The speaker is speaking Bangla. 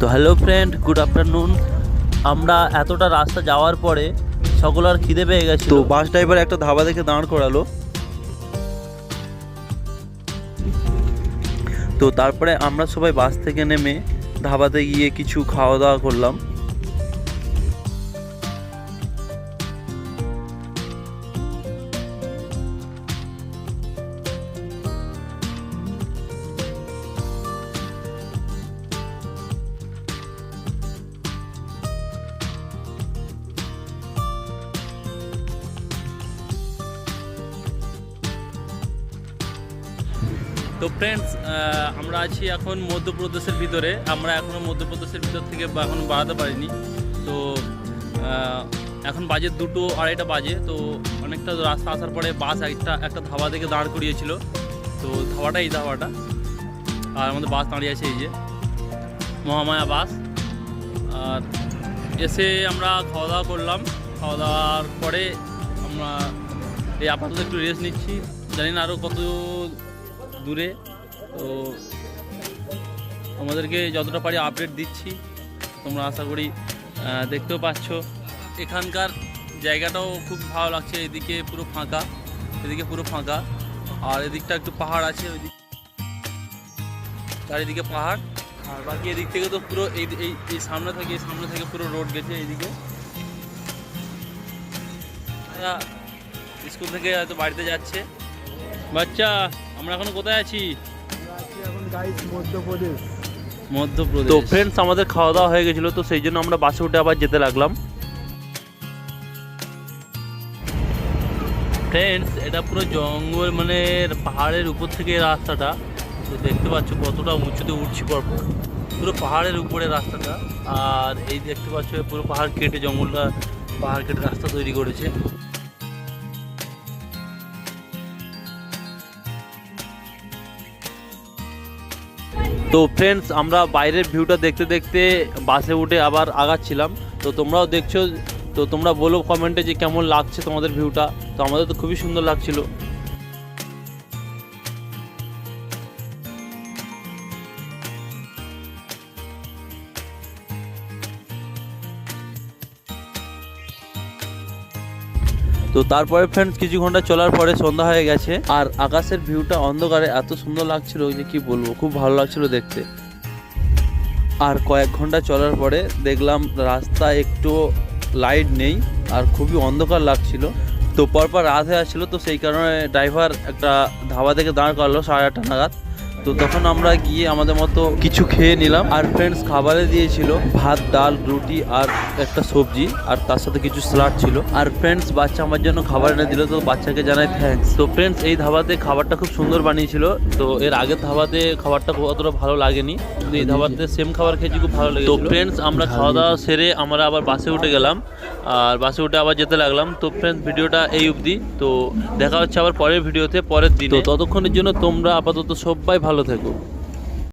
তো হ্যালো ফ্রেন্ড গুড আফটারনুন আমরা এতটা রাস্তা যাওয়ার পরে সকল আর খিদে পেয়ে গেছে তো বাস ড্রাইভার একটা ধাবা দেখে দাঁড় করালো। তো তারপরে আমরা সবাই বাস থেকে নেমে ধাবাতে গিয়ে কিছু খাওয়া দাওয়া করলাম। তো ফ্রেন্ডস আমরা আছি এখন মধ্যপ্রদেশের ভিতরে। আমরা এখনও মধ্যপ্রদেশের ভিতর থেকে এখন বাড়াতে পারিনি। তো এখন বাজে দুটো আড়াইটা বাজে। তো অনেকটা রাস্তা আসার পরে বাস একটা একটা ধাবা থেকে দাঁড় করিয়েছিল। তো ধাবাটা এই ধাবাটা। আর আমাদের বাস দাঁড়িয়ে আছে এই যে, মহামায়া বাস। আর এসে আমরা খাওয়া দাওয়া করলাম। খাওয়া দাওয়ার পরে আমরা এই আপাতত একটু রেস্ট নিচ্ছি। জানি না আরও কত দূরে, তো আমাদেরকে যতটা পারি আপডেট দিচ্ছি। তোমরা আশা করি দেখতেও পাচ্ছ। এখানকার জায়গাটাও খুব ভালো লাগছে, এদিকে পুরো ফাঁকা, এদিকে পুরো ফাঁকা। আর এদিকটা একটু পাহাড় আছে, ওইদিক চারিদিকে পাহাড়। আর বাকি এদিক থেকে তো পুরো এই এই সামনে থেকে এই সামনে থেকে পুরো রোড গেছে এইদিকে স্কুল থেকে হয়তো বাড়িতে যাচ্ছে। বাচ্চা আমরা এখন কোথায় আছি? এখন গাইস মধ্যপ্রদেশ। মধ্যপ্রদেশ তো ফ্রেন্ডস আমাদের খাওয়া দাওয়া হয়ে গেছিল তো সেই জন্য আমরা বাসে উঠে আবার যেতে লাগলাম। ফ্রেন্ডস এটা পুরো জঙ্গল মানে পাহাড়ের উপর থেকে রাস্তাটা। তো দেখতে পাচ্ছ কতটা উঁচুতে উঠছি পরপর পুরো পাহাড়ের উপরে রাস্তাটা। আর এই দেখতে পাচ্ছ পুরো পাহাড় কেটে জঙ্গলটা পাহাড় কেটে রাস্তা তৈরি করেছে। তো ফ্রেন্ডস আমরা বাইরের ভিউটা দেখতে দেখতে বাসে উঠে আবার আগাচ্ছিলাম। তো তোমরাও দেখছ, তো তোমরা বলো কমেন্টে যে কেমন লাগছে তোমাদের ভিউটা তো আমাদের তো খুবই সুন্দর লাগছিল। তো তারপরে ফ্রেন্ডস কিছু ঘণ্টা চলার পরে সন্ধ্যা হয়ে গেছে, আর আকাশের ভিউটা অন্ধকারে এত সুন্দর লাগছিল যে কি বলব, খুব ভালো লাগছিল দেখতে। আর কয়েক ঘণ্টা চলার পরে দেখলাম রাস্তা একটু লাইট নেই, আর খুবই অন্ধকার লাগছিল। তো পরপর রাত হয়ে আসছিল, তো সেই কারণে ড্রাইভার একটা ধাবা থেকে দাঁড় করালো সাড়ে আটটা নাগাদ। তো তখন আমরা গিয়ে আমাদের মতো কিছু খেয়ে নিলাম। আর ফ্রেন্ডস খাবারে দিয়েছিল ভাত, ডাল, রুটি আর একটা সবজি আর তার সাথে কিছু স্যালাড ছিল। আর ফ্রেন্ডস বাচ্চা আমার জন্য খাবার এনে দিল, তো বাচ্চাকে জানাই থ্যাঙ্কস তো ফ্রেন্ডস এই ধাবাতে খাবারটা খুব সুন্দর বানিয়েছিল। তো এর আগের ধাবাতে খাবারটা খুব অতটা ভালো লাগেনি। কিন্তু এই ধাবাতে সেম খাবার খেয়েছি, খুব ভালো লেগেছিল। তো ফ্রেন্ডস আমরা খাওয়া দাওয়া সেরে আমরা আবার বাসে উঠে গেলাম। আর বাসে উঠে আবার যেতে লাগলাম। তো ফ্রেন্ড ভিডিওটা এই অবধি। তো দেখা হচ্ছে আবার পরের ভিডিওতে, পরের দিন। ততক্ষণের জন্য তোমরা আপাতত সবাই ভালো থেকো।